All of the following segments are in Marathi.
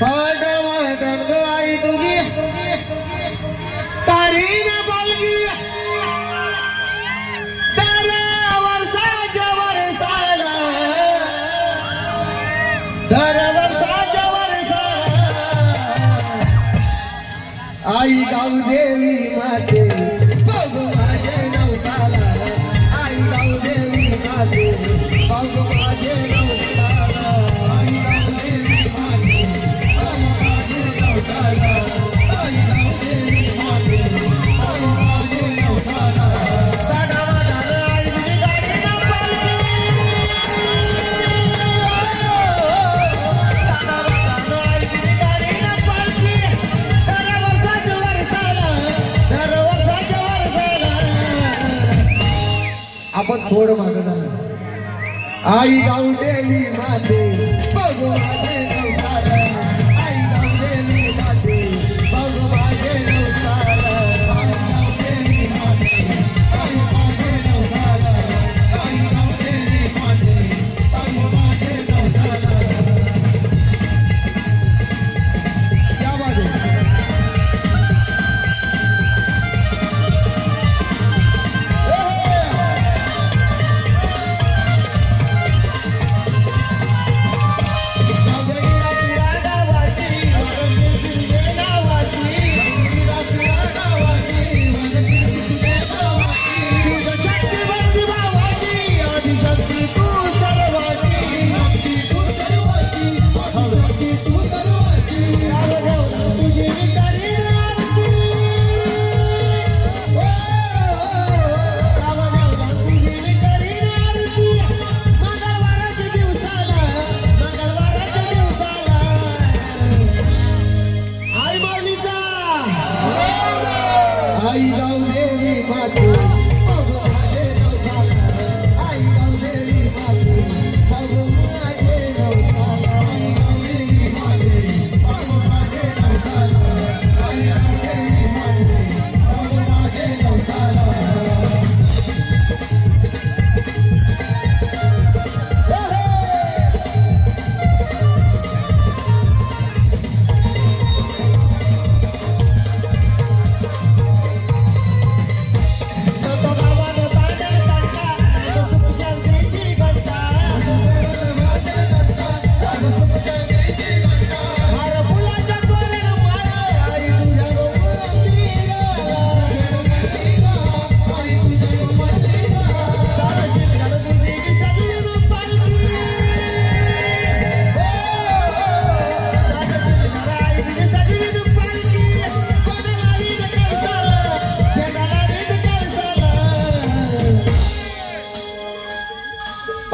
पाट वाटण ग आई तुझी तारी ना बालगी दरवरसाच्या वरसाला दरवरसाच्या वरसाला आई गाऊ देवी माते. आपण थोडं मागं जाणार. आई गाऊ देवी माझे. बघू माझे.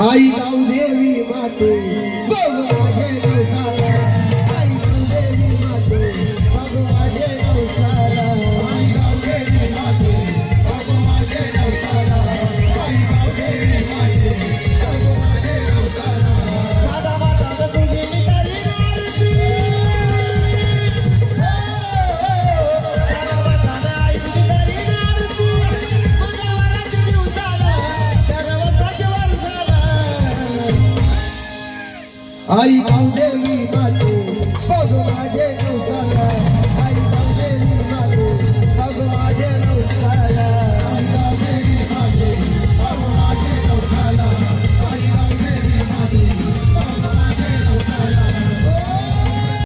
आई जाऊ देवी माते. Aí, Aldeia, Aldeia, Aldeia, Aldeia, Aldeia, Aldeia, Aldeia, Aldeia,